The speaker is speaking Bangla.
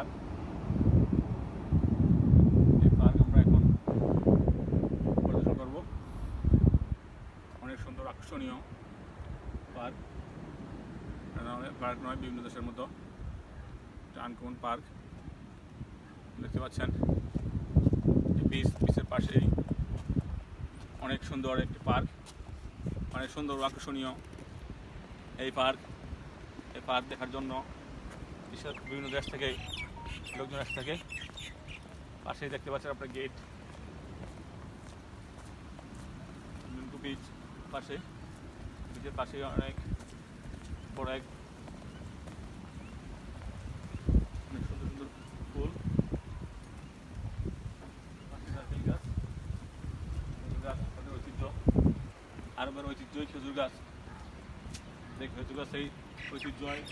পার্ক এই পার্ক আমরা এখন পরিদর্শন করব। অনেক সুন্দর আকর্ষণীয় পার্ক পার্ক নয়, বিভিন্ন দেশের মতো। Uncommon park. দেখতে পাচ্ছেন বিচ, বিচের পাশেই অনেক সুন্দর একটি পার্ক। অনেক সুন্দর, আকর্ষণীয় এই পার্ক। এই পার্ক দেখার জন্য বিশ্বের বিভিন্ন দেশ থেকে, লোকজন আসে থাকে। পাশেই দেখতে পাচ্ছেন আপনার গেট বিচ পাশে। বিচের পাশে অনেক বড় এক সুন্দর সুন্দর গাছ, খেজুর গাছ আমাদের ঐতিহ্য। আরবের ঐতিহ্যই খেজুর গাছ। সেই খেজুর গাছ এই ঐতিহ্যই।